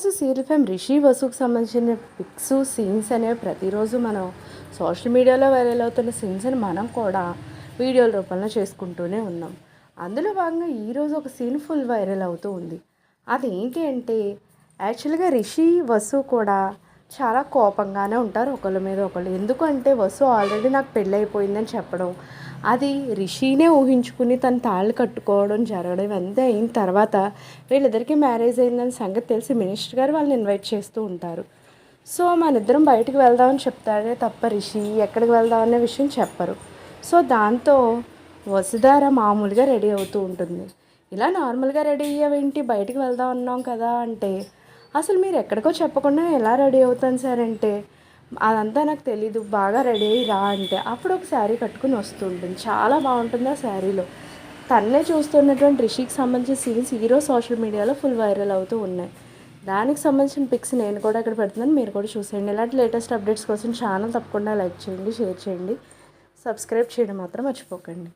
ఇప్పుడంత serial fame Rishi వసుకు సంబంధించిన pics scenes అనేవి ప్రతిరోజు మనం సోషల్ మీడియాలో వైరల్ అవుతున్న సీన్స్ని మనం కూడా వీడియోల రూపంలో చేసుకుంటూనే ఉన్నాం. అందులో భాగంగా ఈరోజు ఒక సీన్ ఫుల్ వైరల్ అవుతూ ఉంది. అదేంటి అంటే యాక్చువల్గా రిషి వసు కూడా చాలా కోపంగానే ఉంటారు ఒకళ్ళ మీద ఒకళ్ళు. ఎందుకంటే వసు ఆల్రెడీ నాకు పెళ్ళి అయిపోయిందని చెప్పడం. అది రిషినే ఊహించుకుని తన తాళ్ళు కట్టుకోవడం జరగడం ఇవంతా అయిన తర్వాత వీళ్ళిద్దరికీ మ్యారేజ్ అయిందని సంగతి తెలిసి మినిస్టర్ గారు వాళ్ళని ఇన్వైట్ చేస్తూ ఉంటారు. సో మన ఇద్దరం బయటకు వెళ్దామని చెప్తాడే తప్ప రిషి ఎక్కడికి వెళ్దాం అనే విషయం చెప్పరు. సో దాంతో వసుధార మామూలుగా రెడీ అవుతూ ఉంటుంది. ఇలా నార్మల్గా రెడీ అయ్యేవేంటి? బయటికి వెళ్దాం అన్నాం కదా అంటే అసలు మీరు ఎక్కడికో చెప్పకుండా నేను ఎలా రెడీ అవుతాను సార్ అంటే అదంతా నాకు తెలీదు బాగా రెడీ అయ్యి రా అంటే. అప్పుడు ఒక శారీ కట్టుకుని వస్తుంటుంది. చాలా బాగుంటుంది ఆ శారీలో. తన్నే చూస్తున్నటువంటి రిషికి సంబంధించిన సీన్స్ ఈరోజు సోషల్ మీడియాలో ఫుల్ వైరల్ అవుతూ ఉన్నాయి. దానికి సంబంధించిన పిక్స్ నేను కూడా ఇక్కడ పెడుతున్నాను. మీరు కూడా చూసేయండి. ఇలాంటి లేటెస్ట్ అప్డేట్స్ కోసం ఛానల్ తప్పకుండా లైక్ చేయండి షేర్ చేయండి. సబ్స్క్రైబ్ చేయడం మాత్రం మర్చిపోకండి.